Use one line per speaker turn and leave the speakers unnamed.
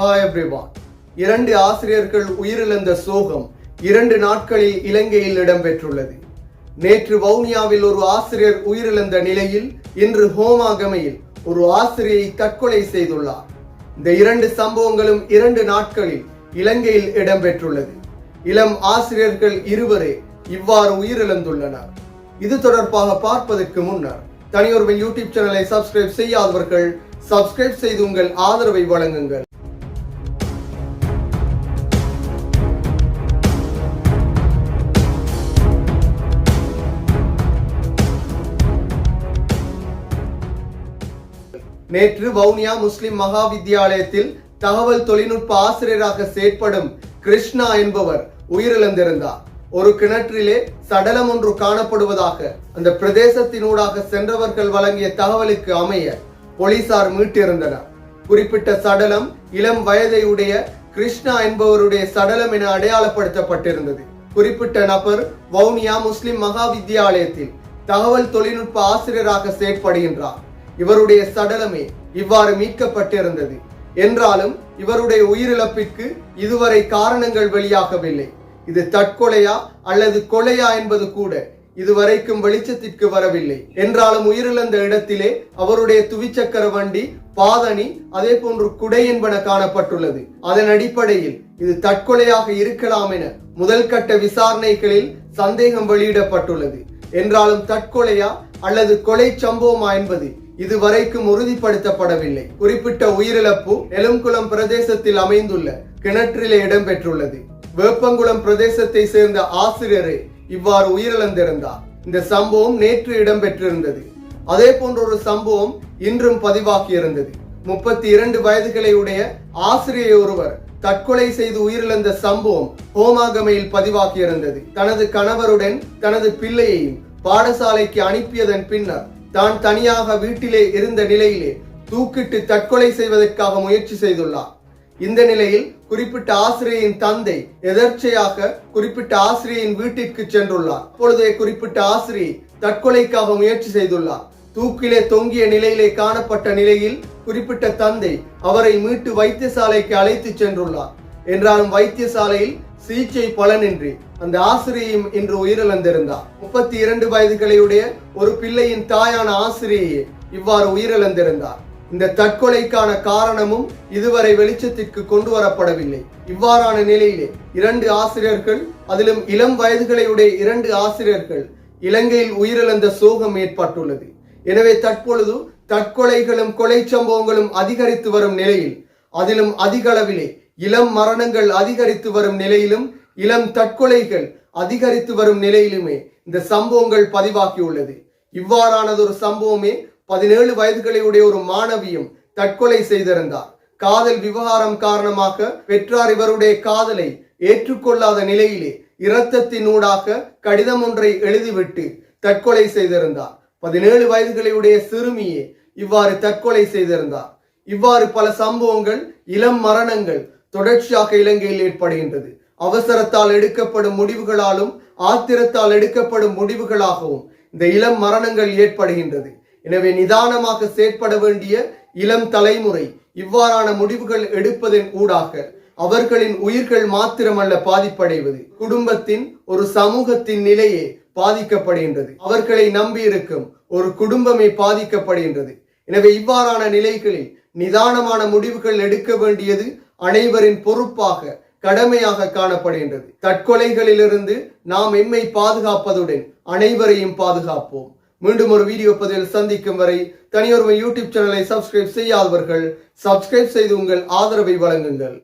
Hi everyone. இரண்டு ஆசிரியர்கள் உயிரிழந்த சோகம் இரண்டு நாட்களில் இலங்கையில் இடம்பெற்றுள்ளது. நேற்று வவுனியாவில் ஒரு ஆசிரியர் உயிரிழந்த நிலையில் இன்று ஹோமாகமையில் ஒரு ஆசிரியை தற்கொலை செய்துள்ளார். இந்த இரண்டு சம்பவங்களும் இரண்டு நாட்களில் இலங்கையில் இடம்பெற்றுள்ளது. இளம் ஆசிரியர்கள் இருவரே இவ்வாறு உயிரிழந்துள்ளனர். இது தொடர்பாக பார்ப்பதற்கு முன்னர் தனியொருவன் யூடியூப் சேனலை சப்ஸ்கிரைப் செய்யாதவர்கள் சப்ஸ்கிரைப் செய்து உங்கள் ஆதரவை வழங்குங்கள். நேற்று வவுனியா முஸ்லிம் மகா வித்தியாலயத்தில் தகவல் தொழில்நுட்ப ஆசிரியராக செயற்படும் கிருஷ்ணா என்பவர் உயிரிழந்திருந்தார். ஒரு கிணற்றிலே சடலம் ஒன்று காணப்படுவதாக அந்த பிரதேசத்தினூடாக சென்றவர்கள் வழங்கிய தகவலுக்கு அமைய போலீசார் மீட்டிருந்தனர். குறிப்பிட்ட சடலம் இளம் வயதையுடைய கிருஷ்ணா என்பவருடைய சடலம் என அடையாளப்படுத்தப்பட்டிருந்தது. குறிப்பிட்ட நபர் வவுனியா முஸ்லிம் மகா வித்தியாலயத்தில் தகவல் தொழில்நுட்ப ஆசிரியராக செயற்படுகின்றார். இவருடைய சடலமே இவ்வாறு மீட்கப்பட்டிருந்தது. என்றாலும் இவருடைய உயிரிழப்பிற்கு இதுவரை காரணங்கள் வெளியாகவில்லை. இது தற்கொலையா அல்லது கொலையா என்பது கூட இதுவரைக்கும் வெளிச்சத்திற்கு வரவில்லை. என்றாலும் உயிரிழந்த இடத்திலே அவருடைய துவிச்சக்கர வண்டி பாதணி அதே போன்று குடை என்பன காணப்பட்டுள்ளது. அதன் அடிப்படையில் இது தற்கொலையாக இருக்கலாம் என முதல் கட்ட விசாரணைகளில் சந்தேகம் வெளியிடப்பட்டுள்ளது. என்றாலும் தற்கொலையா அல்லது கொலை சம்பவமா என்பது இதுவரைக்கும் உறுதிப்படுத்தப்படவில்லை. குறிப்பிட்ட உயிரிழப்பு எலும்குளம் பிரதேசத்தில் அமைந்துள்ள கிணற்றிலே இடம்பெற்றுள்ளது. வேப்பங்குளம் பிரதேசத்தை சேர்ந்த ஆசிரியரே இவ்வாறு உயிரிழந்திருந்தார். இந்த சம்பவம் நேற்று இடம்பெற்றிருந்தது. அதே போன்ற ஒரு சம்பவம் இன்றும் பதிவாகியிருந்தது. முப்பத்தி இரண்டு வயதுகளை உடைய ஆசிரியர் ஒருவர் தற்கொலை செய்து உயிரிழந்த சம்பவம் ஹோமாகமையில் பதிவாகியிருந்தது. தனது கணவருடன் தனது பிள்ளையையும் பாடசாலைக்கு அனுப்பியதன் பின்னர் தான் தனியாக வீட்டிலே இருந்த நிலையிலே தூக்கிட்டு தற்கொலை செய்வதற்காக முயற்சி செய்துள்ளார். இந்த நிலையில் குறிப்பிட்ட ஆசிரியரின் தந்தை எதர்ச்சையாக குறிப்பிட்ட ஆசிரியரின் வீட்டிற்கு சென்றுள்ளார். அப்பொழுதே குறிப்பிட்ட ஆசிரியை தற்கொலைக்காக முயற்சி செய்துள்ளார். தூக்கிலே தொங்கிய நிலையிலே காணப்பட்ட நிலையில் குறிப்பிட்ட தந்தை அவரை மீட்டு வைத்தியசாலைக்கு அழைத்து சென்றுள்ளார். என்றாலும் வைத்தியசாலையில் சிகிச்சை பலனின்றி அந்த ஆசிரியையும் இன்று உயிரிழந்திருந்தார். முப்பத்தி இரண்டு வயதுகளையுடைய ஒரு பிள்ளையின் தாயான ஆசிரியையே இவ்வாறு உயிரிழந்திருந்தார். இந்த தற்கொலைக்கான காரணமும் இதுவரை வெளிச்சத்திற்கு கொண்டு வரப்படவில்லை. இவ்வாறான நிலையிலே இரண்டு ஆசிரியர்கள் அதிலும் இளம் வயதுகளையுடைய இரண்டு ஆசிரியர்கள் இலங்கையில் உயிரிழந்த சோகம் ஏற்பட்டுள்ளது. எனவே தற்பொழுது தற்கொலைகளும் கொலை சம்பவங்களும் அதிகரித்து வரும் நிலையில் அதிலும் அதிக அளவிலே இளம் மரணங்கள் அதிகரித்து வரும் நிலையிலும் இளம் தற்கொலைகள் அதிகரித்து வரும் நிலையிலுமே இந்த சம்பவங்கள் பதிவாகியுள்ளது. இவ்வாறானதொரு சம்பவமே பதினேழு வயதுகளையுடைய ஒரு மாணவியும் தற்கொலை செய்திருந்தார். காதல் விவகாரம் காரணமாக பெற்றார் இவருடைய காதலை ஏற்றுக்கொள்ளாத நிலையிலே இரத்தத்தினூடாக கடிதம் ஒன்றை எழுதிவிட்டு தற்கொலை செய்திருந்தார். பதினேழு வயதுகளையுடைய சிறுமியே இவ்வாறு தற்கொலை செய்திருந்தார். இவ்வாறு பல சம்பவங்கள் இளம் மரணங்கள் தொடர்ச்சியாக இலங்கையில் ஏற்படுகின்றது. அவசரத்தால் எடுக்கப்படும் முடிவுகளாலும் ஆத்திரத்தால் எடுக்கப்படும் முடிவுகளாகவும் இந்த இளம் மரணங்கள் ஏற்படுகின்றது. எனவே நிதானமாக செயற்பட வேண்டிய இளம் தலைமுறை இவ்வாறான முடிவுகள் எடுப்பதன் ஊடாக அவர்களின் உயிர்கள் மாத்திரமல்ல பாதிப்படைவது. குடும்பத்தின் ஒரு சமூகத்தின் நிலையே பாதிக்கப்படுகின்றது. அவர்களை நம்பி இருக்கும் ஒரு குடும்பமே பாதிக்கப்படுகின்றது. எனவே இவ்வாறான நிலைகளில் நிதானமான முடிவுகள் எடுக்க வேண்டியது அனைவரின் பொறுப்பாக கடமையாக காணப்படுகின்றது. தற்கொலைகளிலிருந்து நாம் எம்மை பாதுகாப்பதுடன் அனைவரையும் பாதுகாப்போம். மீண்டும் ஒரு வீடியோ பதிவில் சந்திக்கும் வரை தனியொருவன் யூடியூப் சேனலை சப்ஸ்கிரைப் செய்யாதவர்கள் சப்ஸ்கிரைப் செய்து உங்கள் ஆதரவை வழங்குங்கள்.